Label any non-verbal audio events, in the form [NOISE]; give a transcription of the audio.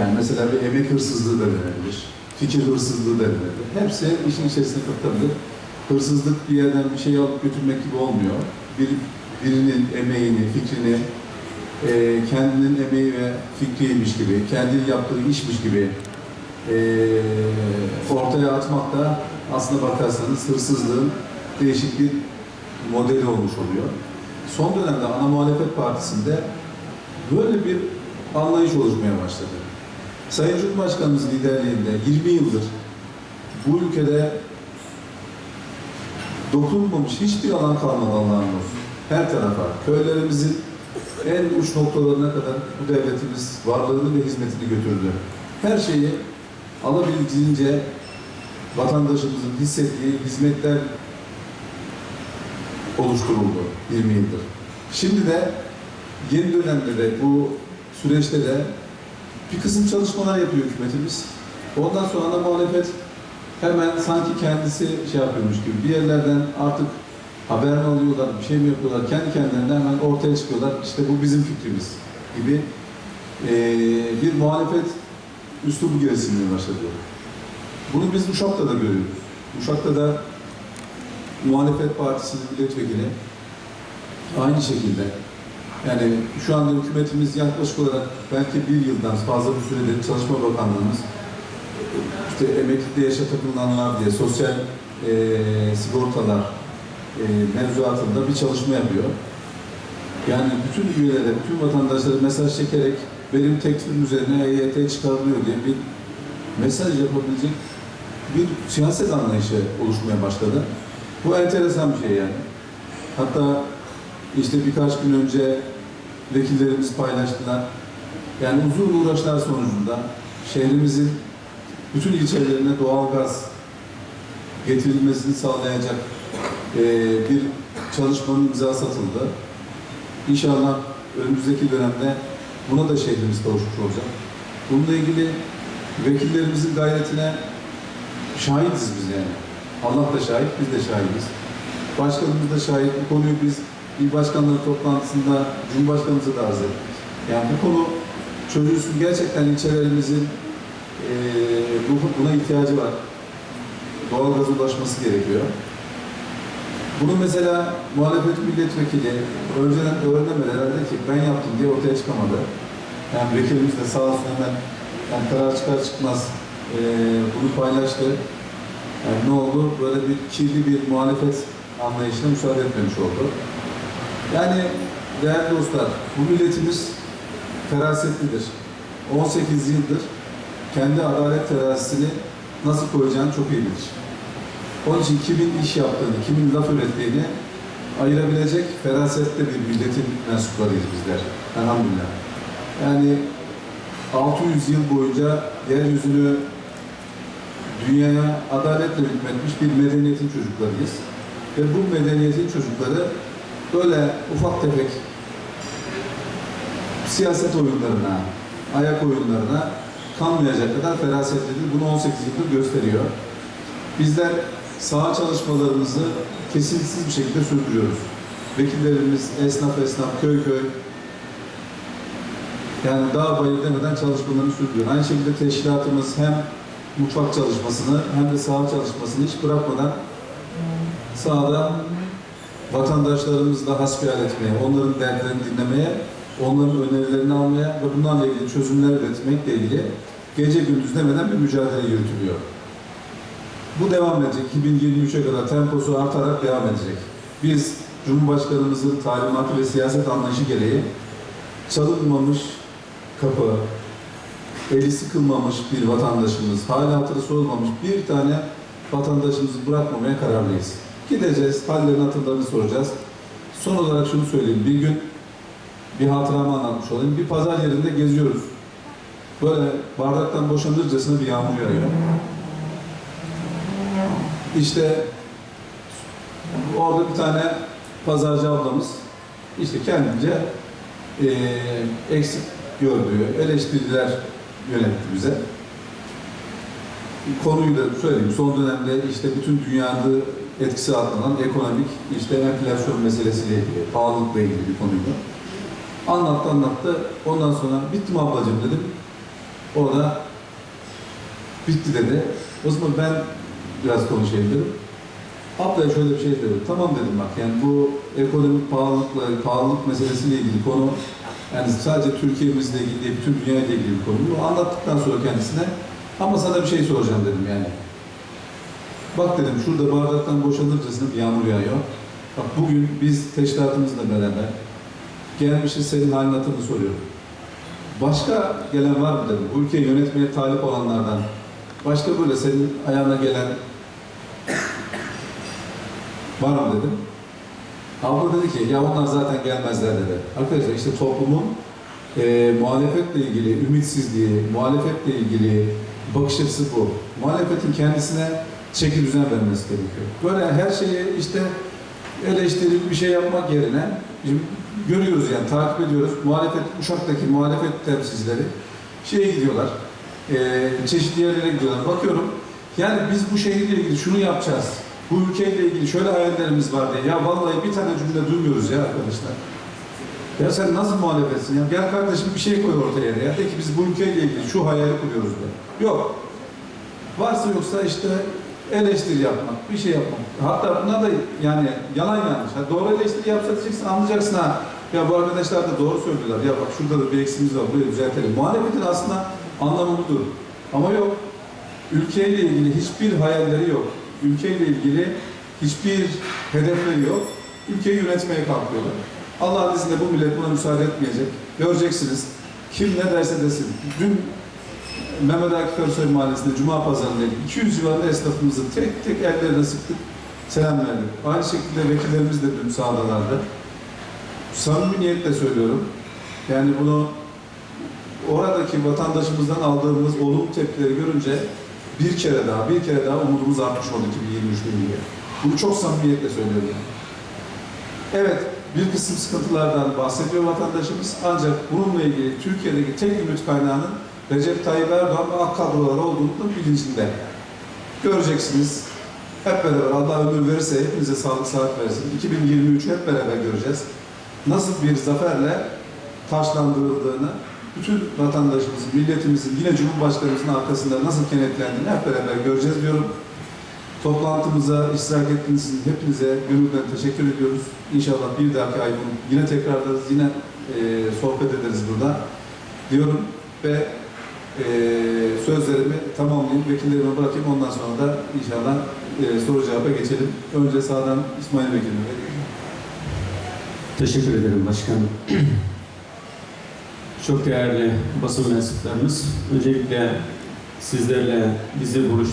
Yani mesela bir emek hırsızlığı da denebilir. Fikir hırsızlığı da denebilir. Hepsi işin içerisine katılabilir. Hırsızlık bir yerden bir şey alıp götürmek gibi olmuyor. Bir, birinin emeğini, fikrini e, kendinin emeği ve fikriymiş gibi, kendinin yaptığı işmiş gibi e, ortaya atmak da aslına bakarsanız hırsızlığın değişik bir modeli olmuş oluyor. Son dönemde ana muhalefet partisinde böyle bir anlayış oluşmaya başladı. Sayın Cumhurbaşkanımız liderliğinde 20 yıldır bu ülkede dokunulmamış hiçbir alan kalmadı Allah'ın olsun. Her tarafa, köylerimizin en uç noktalarına kadar bu devletimiz varlığını ve hizmetini götürdü. Her şeyi alabildiğince vatandaşımızın hissettiği hizmetler oluşturuldu 20 yıldır. Şimdi de yeni dönemde de bu süreçte de bir kısım çalışmalar yapıyor hükümetimiz. Ondan sonra da muhalefet hemen sanki kendisi şey yapıyormuş gibi bir yerlerden artık haber mi alıyorlar, bir şey mi yapıyorlar, kendi kendilerinden hemen ortaya çıkıyorlar. İşte bu bizim fikrimiz gibi eee, bir muhalefet üslubu geliştirmeye başladı. Bunu biz Uşak'ta da görüyoruz. Uşak'ta da muhalefet partisinin milletvekili aynı şekilde yani şu anda hükümetimiz yaklaşık olarak belki bir yıldan fazla bir süredir Çalışma Bakanlığımız işte emeklilikte yaşa takılanlar diye sosyal eee sigortalar eee mevzuatında bir çalışma yapıyor. Yani bütün üyelere, bütün vatandaşlara mesaj çekerek benim teklifim üzerine EYT çıkarılıyor diye bir mesaj yapabilecek bir siyaset anlayışı oluşmaya başladı. Bu enteresan bir şey yani. Hatta işte birkaç gün önce vekillerimiz paylaştılar. Yani uzun uğraşlar sonucunda şehrimizin bütün ilçelerine doğal gaz getirilmesini sağlayacak eee, bir çalışmanın imzası atıldı. İnşallah önümüzdeki dönemde buna da şehrimiz kavuşmuş olacak. Bununla ilgili vekillerimizin gayretine şahitiz biz yani. Allah da şahit, biz de şahidiz. Başkanımız da şahit. Bu konuyu biz il başkanları toplantısında Cumhurbaşkanımıza da arz ettik. Yani bu konu çözülsün. Gerçekten ilçelerimizin bu- buna ihtiyacı var. Doğalgaz ulaşması gerekiyor. Bunu mesela muhalefet milletvekili önceden öğrenemedi herhalde ki ben yaptım diye ortaya çıkamadı. Yani vekilimiz de sağ olsun hemen yani karar çıkar çıkmaz eee, bunu paylaştı. Yani ne oldu? Böyle bir kirli bir muhalefet anlayışına müsaade etmemiş oldu. Yani değerli dostlar, bu milletimiz ferasetlidir. 18 yıldır kendi adalet terazisini nasıl koyacağını çok iyi bilir. Onun için kimin iş yaptığını, kimin laf ürettiğini ayırabilecek ferasette bir milletin mensuplarıyız bizler. Elhamdülillah. Yani 600 yıl boyunca yeryüzünü dünyaya adaletle hükmetmiş bir medeniyetin çocuklarıyız. Ve bu medeniyetin çocukları böyle ufak tefek siyaset oyunlarına, ayak oyunlarına kanmayacak kadar ferasetlidir. Bunu 18 yıldır gösteriyor. Bizler saha çalışmalarımızı kesintisiz bir şekilde sürdürüyoruz. Vekillerimiz, esnaf esnaf, köy köy, yani dağ bayır demeden çalışmalarını sürdürüyor. Aynı şekilde teşkilatımız hem mutfak çalışmasını hem de saha çalışmasını hiç bırakmadan sahada vatandaşlarımızla hasbihal etmeye, onların dertlerini dinlemeye, onların önerilerini almaya ve bunlarla ilgili çözümler üretmekle ilgili gece gündüz demeden bir mücadele yürütülüyor. Bu devam edecek. 2023'e kadar temposu artarak devam edecek. Biz Cumhurbaşkanımızın talimatı ve siyaset anlayışı gereği çalınmamış kapı, eli sıkılmamış bir vatandaşımız, hali hatırı sorulmamış bir tane vatandaşımızı bırakmamaya kararlıyız. Gideceğiz, hallerini hatırlarını soracağız. Son olarak şunu söyleyeyim. Bir gün bir hatıramı anlatmış olayım. Bir pazar yerinde geziyoruz. Böyle bardaktan boşanırcasına bir yağmur yağıyor. İşte orada bir tane pazarcı ablamız işte kendince eee, eksik gördüğü eleştiriler yönetti bize. Konuyu da söyleyeyim. Son dönemde işte bütün dünyada etkisi altından ekonomik işte enflasyon meselesiyle ilgili, pahalılıkla ilgili bir konuydu. Anlattı anlattı. Ondan sonra bittim ablacığım dedim. O da bitti dedi. O zaman ben biraz konuşayım dedim. Ablaya şöyle bir şey dedim. Tamam dedim bak yani bu ekonomik pahalılıkla, pahalılık meselesiyle ilgili konu yani sadece Türkiye'mizle ilgili değil, bütün dünya ile ilgili bir konu. Anlattıktan sonra kendisine ama sana bir şey soracağım dedim yani. Bak dedim şurada bardaktan boşanırcasına bir yağmur yağıyor. Bak bugün biz teşkilatımızla beraber gelmişiz senin halini hatırını soruyorum. Başka gelen var mı dedim. Bu ülkeyi yönetmeye talip olanlardan. Başka böyle senin ayağına gelen var mı dedim. Abla dedi ki ya onlar zaten gelmezler dedi. Arkadaşlar işte toplumun e, muhalefetle ilgili ümitsizliği, muhalefetle ilgili bakış açısı bu. Muhalefetin kendisine çeki düzen vermesi gerekiyor. Böyle her şeyi işte eleştirip bir şey yapmak yerine görüyoruz yani takip ediyoruz. Muhalefet, Uşak'taki muhalefet temsilcileri şeye gidiyorlar. E, çeşitli yerlere gidiyorlar. Bakıyorum yani biz bu şehirle ilgili şunu yapacağız. Bu ülkeyle ilgili şöyle hayallerimiz var diye. Ya vallahi bir tane cümle duymuyoruz ya arkadaşlar. Ya sen nasıl muhalefetsin ya? Gel kardeşim bir şey koy ortaya ya. De ki biz bu ülkeyle ilgili şu hayali kuruyoruz de. Yok. Varsa yoksa işte eleştiri yapmak, bir şey yapmak. Hatta buna da yani yalan yanlış. Ha, doğru eleştiri yapsa diyeceksin, anlayacaksın ha. Ya bu arkadaşlar da doğru söylüyorlar. Ya bak şurada da bir eksimiz var, burayı düzeltelim. Muhalefetin aslında anlamı budur. Ama yok. Ülkeyle ilgili hiçbir hayalleri yok. Ülkeyle ilgili hiçbir hedefleri yok. Ülkeyi yönetmeye kalkıyorlar. Allah'ın izniyle bu millet buna müsaade etmeyecek. Göreceksiniz. Kim ne derse desin. Dün Mehmet Akif Ersoy Mahallesi'nde Cuma Pazarı'ndaydık. 200 civarında esnafımızı tek tek ellerine sıktık. Selam verdik. Aynı şekilde vekillerimiz de dün sahadalardı. Samimi niyetle söylüyorum. Yani bunu oradaki vatandaşımızdan aldığımız olumlu tepkileri görünce bir kere daha, bir kere daha umudumuz artmış oldu 2023'te ilgili. Bunu çok samimiyetle söylüyorum. Yani. Evet, bir kısım sıkıntılardan bahsediyor vatandaşımız ancak bununla ilgili Türkiye'deki tek ümit kaynağının Recep Tayyip Erdoğan ve AK kadrolar olduğunu bilincinde. Göreceksiniz. Hep beraber Allah ömür verirse hepinize sağlık saat versin. 2023 hep beraber göreceğiz. Nasıl bir zaferle taşlandırıldığını, bütün vatandaşımızın, milletimizin, yine Cumhurbaşkanımızın arkasında nasıl kenetlendiğini hep beraber göreceğiz diyorum. Toplantımıza iştirak ettiğiniz için hepinize gönülden teşekkür ediyoruz. İnşallah bir dahaki ay bunu yine tekrarlarız, yine e, sohbet ederiz burada diyorum ve e, sözlerimi tamamlayayım, vekillerime bırakayım. Ondan sonra da inşallah e, soru cevaba geçelim. Önce sağdan İsmail Vekilime. Teşekkür ederim başkanım. [CLEARS THROAT] Çok değerli basın mensuplarımız, öncelikle sizlerle bizi buluşturan